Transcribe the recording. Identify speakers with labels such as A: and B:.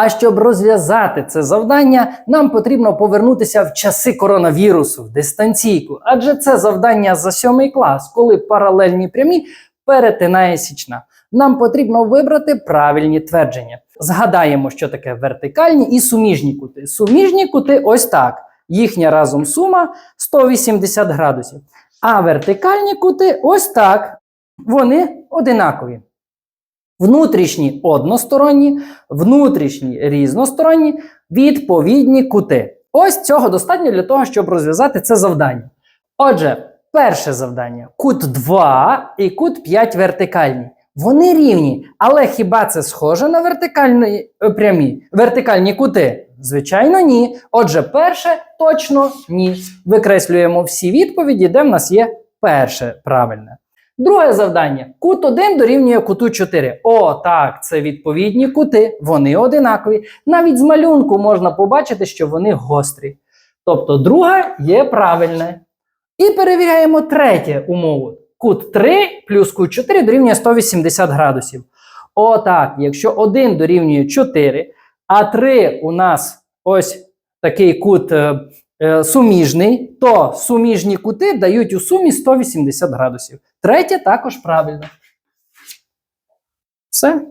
A: А щоб розв'язати це завдання, нам потрібно повернутися в часи коронавірусу, в дистанційку. Адже це завдання за сьомий клас, коли паралельні прямі перетинає січна. Нам потрібно вибрати правильні твердження. Згадаємо, що таке вертикальні і суміжні кути. Суміжні кути ось так. Їхня разом сума 180 градусів. А вертикальні кути ось так. Вони одинакові. Внутрішні односторонні, внутрішні різносторонні, відповідні кути. Ось цього достатньо для того, щоб розв'язати це завдання. Отже, перше завдання: кут 2 і кут 5 вертикальні. Вони рівні, але хіба це схоже на вертикальні е, прямі? Вертикальні кути? Звичайно, ні. Отже, перше точно ні. Викреслюємо всі відповіді, де в нас є перше правильне. Друге завдання. Кут 1 дорівнює куту 4. О, так, це відповідні кути, вони одинакові. Навіть з малюнку можна побачити, що вони гострі. Тобто, друге є правильне. І перевіряємо третє умову. Кут 3 плюс кут 4 дорівнює 180 градусів. О, так, якщо 1 дорівнює 4, а 3 у нас ось такий кут е, суміжний, то суміжні кути дають у сумі 180 градусів. Третє також правильно. Все.